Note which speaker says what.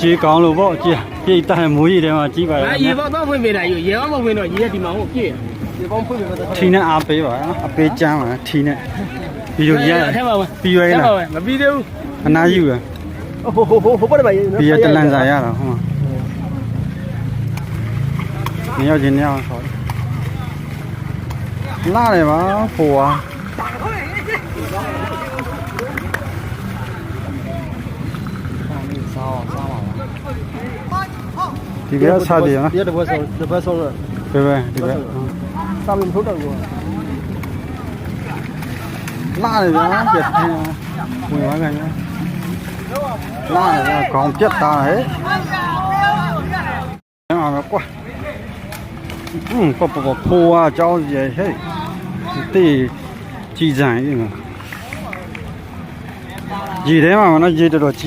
Speaker 1: ကြေးကောင်းလို့ပေါ့ကြေးပြိတ်တိုင်မိုးရီထဲမှာကြီးပါတ
Speaker 2: ငါ
Speaker 1: ယ်
Speaker 2: ရေပေါက်တော့ဖွင့်ပေးတာရေရေပေါက်မဖွင့်တော့ရေကဒီမှာဟုတ်ပြည့်ရေပေါက်ဖွင့်ပေးတော့
Speaker 1: ထီနဲ့အားပေးပါနော်အပေးချမ်းပါထီနဲ့ဗီဒီယိုကြီးရ
Speaker 2: ထဲမှာဝင်
Speaker 1: ပြီးရွေးလား
Speaker 2: မပြီးသေးဘူး
Speaker 1: အနာယူရ
Speaker 2: ဟိုဟိုဟိုဟိုပတ်တယ်ပါရေ
Speaker 1: ပြီးရတလန်စာရတာဟုတ်မှာနေရောက်ချင်းနေအောင်ဆော်လာတယ်ပါဖိုးွား ဒီကဆားတယ်နော်
Speaker 2: ဒီကတဘက်ဆောတဘက်ဆော
Speaker 1: ပဲပဲဒီက
Speaker 2: စာလုံးထုတ်တော့
Speaker 1: လာတယ်ဗျာပြတ်တယ်ဝင်သွားကန်လာတယ်ကောင်းပြတ်သားဟဲ့ဟာမကွာอืมပပပဖိုးအားကြောင်းရဟဲ့တေးကြည်ဆိုင်ရေထဲမှာမနော်ရေတော်တော်ကြီး